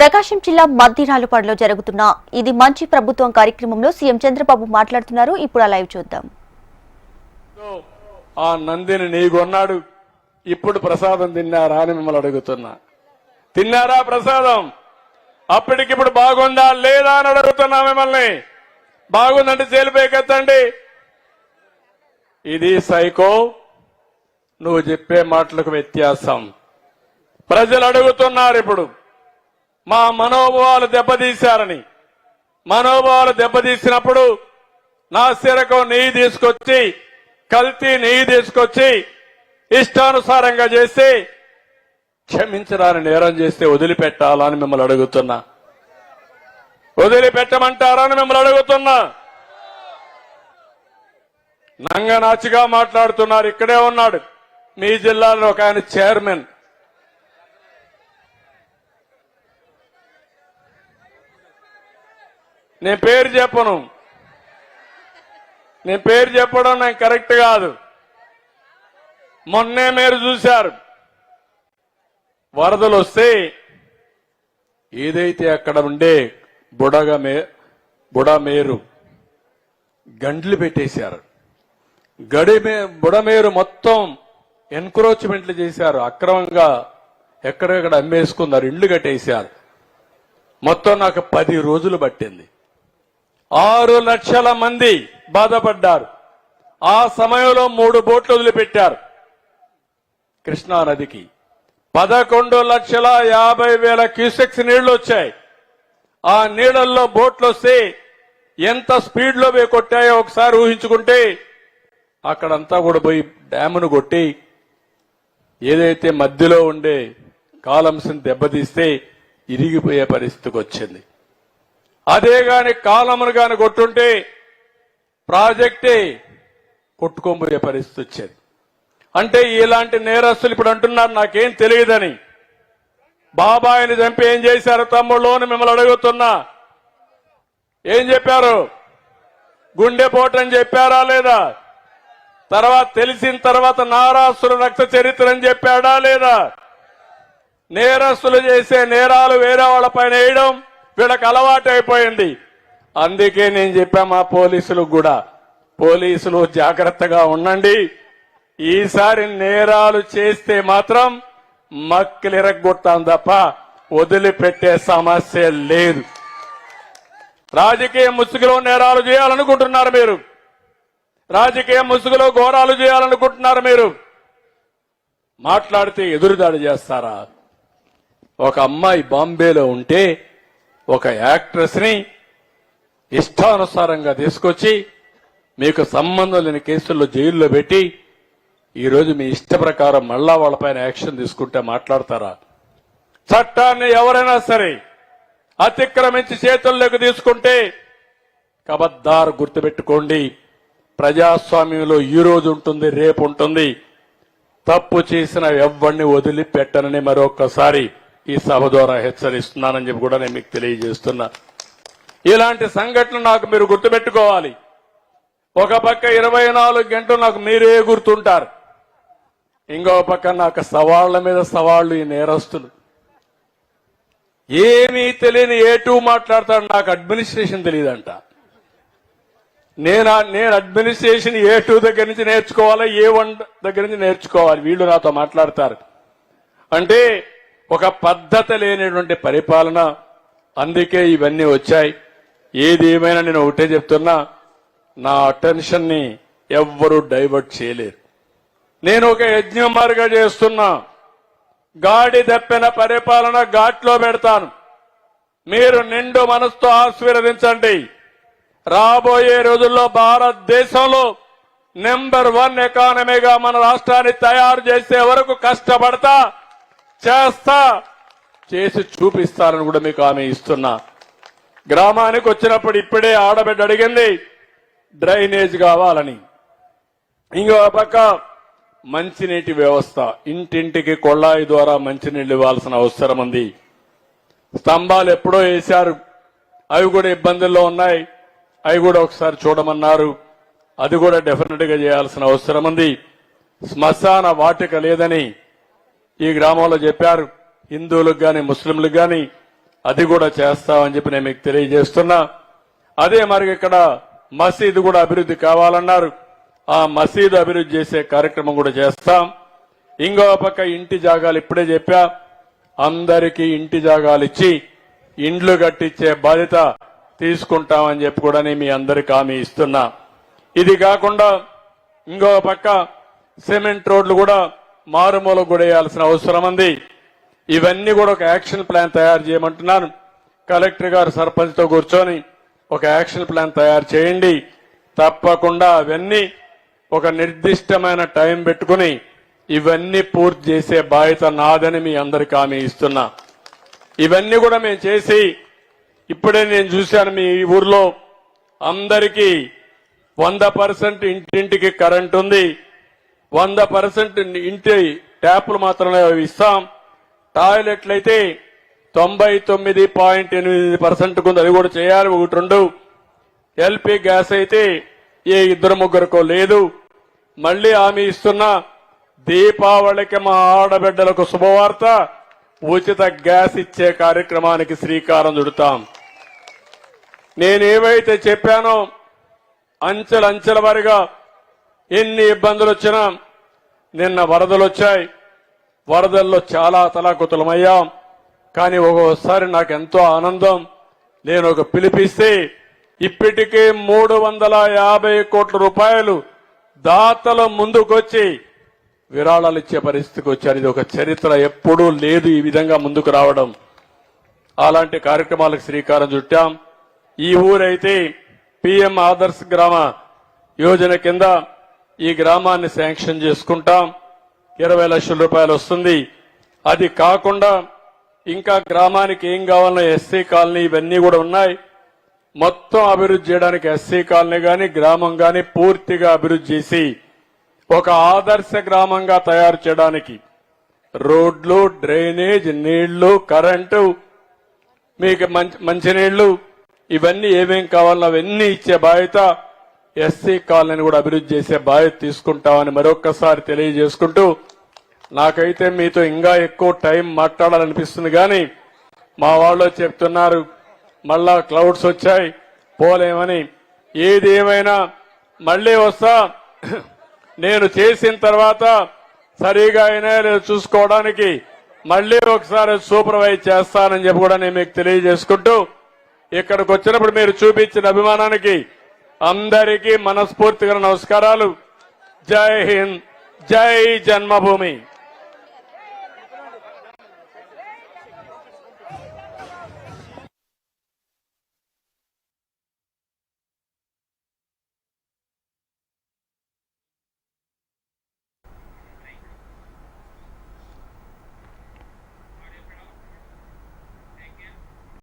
ప్రకాశం జిల్లా మద్దిరాలుపాడులో జరుగుతున్న ఇది మంచి ప్రభుత్వం కార్యక్రమంలో సీఎం చంద్రబాబు మాట్లాడుతున్నారు. ఇప్పుడు లైవ్ చూద్దాం. ఆ నందిని నీగొన్నాడు ఇప్పుడు ప్రసాదం తిన్నారా అని మిమ్మల్ని అడుగుతున్నా. తిన్నారా ప్రసాదం? అప్పటికిప్పుడు బాగుందా లేదా అని అడుగుతున్నా మిమ్మల్ని. బాగుందంటే జైలుపైకెత్తండి ఇది సైకో నువ్వు చెప్పే మాటలకు వ్యత్యాసం. ప్రజలు అడుగుతున్నారు ఇప్పుడు. మా మనోభావాలు దెబ్బతీశారని. మనోభావాలు దెబ్బతీసినప్పుడు నా సిరకు నెయ్యి తీసుకొచ్చి కల్తీ నెయ్యి తీసుకొచ్చి ఇష్టానుసారంగా చేసి క్షమించరాని నేరం చేస్తే వదిలిపెట్టాలని మిమ్మల్ని అడుగుతున్నా. వదిలిపెట్టమంటారని అని మిమ్మల్ని అడుగుతున్నా. నంగనాచిగా మాట్లాడుతున్నారు ఇక్కడే ఉన్నాడు. మీ జిల్లాలో ఒక ఆయన చైర్మన్. నేను పేరు చెప్పను. నేను పేరు చెప్పడం నాకు కరెక్ట్ కాదు. మొన్నే మీరు చూశారు. వరదలు వస్తే ఏదైతే అక్కడ ఉండే బుడగ మే బుడమేరు గండ్లు పెట్టేశారు. గడి మే బుడమేరు మొత్తం ఎన్క్రోచ్మెంట్లు చేశారు. అక్రమంగా ఎక్కడెక్కడ అమ్మేసుకున్నారు ఇళ్ళు కట్టేశారు. మొత్తం నాకు పది రోజులు పట్టింది. ఆరు లక్షల మంది బాధపడ్డారు. ఆ సమయంలో మూడు బోట్లు వదిలిపెట్టారు. కృష్ణా నదికి పదకొండు లక్షల యాభై వేల క్యూసెక్స్ నీళ్ళు వచ్చాయి. ఆ నీళ్ళలో బోట్లు వస్తే ఎంత స్పీడ్లో పోయి కొట్టాయో ఒకసారి ఊహించుకుంటే అక్కడంతా కూడా పోయి డ్యామును కొట్టి ఏదైతే మధ్యలో ఉండే కాలమ్స్ని దెబ్బతీస్తే ఇరిగిపోయే పరిస్థితికి వచ్చింది. అదే గాని కాలమును గాని కొట్టుంటే ప్రాజెక్టే కొట్టుకోబోయే పరిస్థితి వచ్చేది. అంటే ఇలాంటి నేరస్తులు ఇప్పుడు అంటున్నారు నాకేం తెలియదని. బాబాయిని చంపి ఏం చేశారు తమ్ముళ్ళు అని మిమ్మల్ని అడుగుతున్నా. ఏం చెప్పారు? గుండెపోటని చెప్పారా లేదా? తర్వాత తెలిసిన తర్వాత నారాసుల రక్త చరిత్ర అని చెప్పాడా లేదా? నేరస్తులు చేసే నేరాలు వేరే వాళ్ళ పైన వేయడం వీళ్ళకి అలవాటు అయిపోయింది. అందుకే నేను చెప్పా మా పోలీసులకు కూడా పోలీసులు జాగ్రత్తగా ఉండండి. ఈసారి నేరాలు చేస్తే మాత్రం మక్కిలిరగొట్టాం తప్ప వదిలిపెట్టే సమస్య లేదు. రాజకీయ ముసుగులో నేరాలు చేయాలనుకుంటున్నారు మీరు. రాజకీయ ముసుగులో ఘోరాలు చేయాలనుకుంటున్నారు మీరు. మాట్లాడితే ఎదురుదాడి చేస్తారా? ఒక అమ్మాయి బాంబేలో ఉంటే ఒక యాక్ట్రెస్ని ఇష్టానుసారంగా తీసుకొచ్చి మీకు సంబంధం లేని కేసుల్లో జైల్లో పెట్టి ఈరోజు మీ ఇష్ట ప్రకారం మళ్ళా వాళ్ళపైన యాక్షన్ తీసుకుంటే మాట్లాడతారా? చట్టాన్ని ఎవరైనా సరే అతిక్రమించి చేతుల్లోకి తీసుకుంటే కబద్దారు గుర్తుపెట్టుకోండి. ప్రజాస్వామ్యంలో ఈ రోజు ఉంటుంది రేపు ఉంటుంది. తప్పు చేసిన ఎవ్వరిని వదిలిపెట్టనని మరొకసారి ఈ సభ ద్వారా హెచ్చరిస్తున్నానని చెప్పి కూడా నేను మీకు తెలియజేస్తున్నా. ఇలాంటి సంఘటనలు నాకు మీరు గుర్తుపెట్టుకోవాలి. ఒక పక్క ఇరవై నాలుగు గంటలు నాకు మీరే గుర్తుంటారు. ఇంకో పక్క నాకు సవాళ్ళ మీద సవాళ్ళు ఈ నేరస్తులు. ఏమీ తెలియని ఏ టూ మాట్లాడతాడు నాకు అడ్మినిస్ట్రేషన్ తెలియదంట. నేను నేను అడ్మినిస్ట్రేషన్ ఏ టూ దగ్గర నుంచి నేర్చుకోవాలి ఏ వన్ దగ్గర నుంచి నేర్చుకోవాలి వీళ్ళు నాతో మాట్లాడతారు. అంటే ఒక పద్ధతి లేనటువంటి పరిపాలన అందుకే ఇవన్నీ వచ్చాయి. ఏది ఏమైనా నేను ఒకటే చెప్తున్నా నా అటెన్షన్ని ఎవ్వరూ డైవర్ట్ చేయలేరు. నేను ఒక యజ్ఞమారుగా చేస్తున్నా గాడి దప్పిన పరిపాలన ఘాట్లో పెడతాను. మీరు నిండు మనసుతో ఆశీర్వదించండి. రాబోయే రోజుల్లో భారతదేశంలో నెంబర్ వన్ ఎకానమీగా మన రాష్ట్రాన్ని తయారు చేసే వరకు కష్టపడతా చేస్తా. చేసి చూపిస్తానని కూడా మీకు ఆమె ఇస్తున్నా. గ్రామానికి వచ్చినప్పుడు ఇప్పుడే ఆడబిడ్డ అడిగింది డ్రైనేజ్ కావాలని. ఇంకో పక్క మంచినీటి వ్యవస్థ. ఇంటింటికి కొళ్ళాయి ద్వారా మంచినీళ్ళు ఇవ్వాల్సిన అవసరం ఉంది. స్తంభాలు ఎప్పుడో వేశారు. అవి కూడా ఇబ్బందుల్లో ఉన్నాయి. అవి కూడా ఒకసారి చూడమన్నారు. అది కూడా డెఫినెట్గా చేయాల్సిన అవసరం ఉంది. శ్మశాన వాటిక లేదని ఈ గ్రామంలో చెప్పారు హిందువులకు కానీ ముస్లింలకు కానీ అది కూడా చేస్తామని చెప్పి నేను మీకు తెలియజేస్తున్నా. అదే మరి ఇక్కడ మసీదు కూడా అభివృద్ధి కావాలన్నారు. ఆ మసీదు అభివృద్ధి చేసే కార్యక్రమం కూడా చేస్తాం. ఇంకో పక్క ఇంటి జాగాలు ఇప్పుడే చెప్పా అందరికీ ఇంటి జాగాలు ఇచ్చి ఇండ్లు కట్టించే బాధ్యత తీసుకుంటామని చెప్పి కూడా నేను మీ అందరికి హామీ ఇస్తున్నా. ఇది కాకుండా ఇంకో పక్క సిమెంట్ రోడ్లు కూడా మారుమూల గుడేయాల్సిన వేయాల్సిన అవసరం ఉంది. ఇవన్నీ కూడా ఒక యాక్షన్ ప్లాన్ తయారు చేయమంటున్నాను. కలెక్టర్ గారు సర్పంచ్తో కూర్చొని ఒక యాక్షన్ ప్లాన్ తయారు చేయండి. తప్పకుండా అవన్నీ ఒక నిర్దిష్టమైన టైం పెట్టుకుని ఇవన్నీ పూర్తి చేసే బాధ్యత నాదని మీ అందరికి హామీ ఇస్తున్నా. ఇవన్నీ కూడా మేము చేసి ఇప్పుడే నేను చూశాను మీ ఊర్లో అందరికీ వంద పర్సెంట్ ఇంటింటికి కరెంట్ ఉంది. వంద పర్సెంట్ ఇంటి ట్యాపులు మాత్రమే ఇస్తాం. టాయిలెట్లు అయితే తొంభై తొమ్మిది పాయింట్ ఎనిమిది పర్సెంట్ కొంత అది కూడా చేయాలి ఒకటి రెండు. ఎల్పి గ్యాస్ అయితే ఏ ఇద్దరు ముగ్గురుకో లేదు. మళ్ళీ హామీ ఇస్తున్న దీపావళికి మా ఆడబిడ్డలకు శుభవార్త. ఉచిత గ్యాస్ ఇచ్చే కార్యక్రమానికి శ్రీకారం చుడతాం. నేనేవైతే చెప్పానో అంచెలంచెల వారిగా ఎన్ని ఇబ్బందులు వచ్చినా నిన్న వరదలు వచ్చాయి వరదల్లో చాలా తలాకుతలమయ్యాం. కానీ ఒక్కోసారి నాకు ఎంతో ఆనందం. నేను ఒక పిలిపిస్తే ఇప్పటికే మూడు వందల యాభై కోట్ల రూపాయలు దాతల ముందుకొచ్చి విరాళాలు ఇచ్చే పరిస్థితికి వచ్చారు ఇది ఒక చరిత్ర ఎప్పుడూ లేదు ఈ విధంగా ముందుకు రావడం. అలాంటి కార్యక్రమాలకు శ్రీకారం చుట్టాం. ఈ ఊరైతే పిఎం ఆదర్శ్ గ్రామ యోజన కింద ఈ గ్రామాన్ని శాంక్షన్ చేసుకుంటాం. ఇరవై లక్షల రూపాయలు వస్తుంది. అది కాకుండా ఇంకా గ్రామానికి ఏం కావాలన్నా ఎస్సీ కాలనీ ఇవన్నీ కూడా ఉన్నాయి. మొత్తం అభివృద్ధి చేయడానికి ఎస్సీ కాలనీ కానీ గ్రామం కానీ పూర్తిగా అభివృద్ధి చేసి ఒక ఆదర్శ గ్రామంగా తయారు చేయడానికి రోడ్లు డ్రైనేజ్ నీళ్ళు కరెంటు మీకు మంచి మంచినీళ్ళు ఇవన్నీ ఏమేం కావాలో అవన్నీ ఇచ్చే బాధ్యత ఎస్సీ కాలనీని కూడా అభివృద్ధి చేసే బాధ్యత తీసుకుంటామని మరొక్కసారి తెలియజేసుకుంటూ నాకైతే మీతో ఇంకా ఎక్కువ టైం మాట్లాడాలనిపిస్తుంది కానీ మా వాళ్ళు చెప్తున్నారు మళ్ళా క్లౌడ్స్ వచ్చాయి పోలేమని. ఏది ఏమైనా మళ్ళీ వస్తా నేను చేసిన తర్వాత సరిగా అయినా లేదో చూసుకోవడానికి మళ్ళీ ఒకసారి సూపర్వైజ్ చేస్తానని చెప్పి కూడా నేను మీకు తెలియజేసుకుంటూ ఇక్కడికి వచ్చినప్పుడు మీరు చూపించిన అభిమానానికి అందరికీ మనస్ఫూర్తిగా నమస్కారాలు. జై హింద్ జై జన్మభూమి.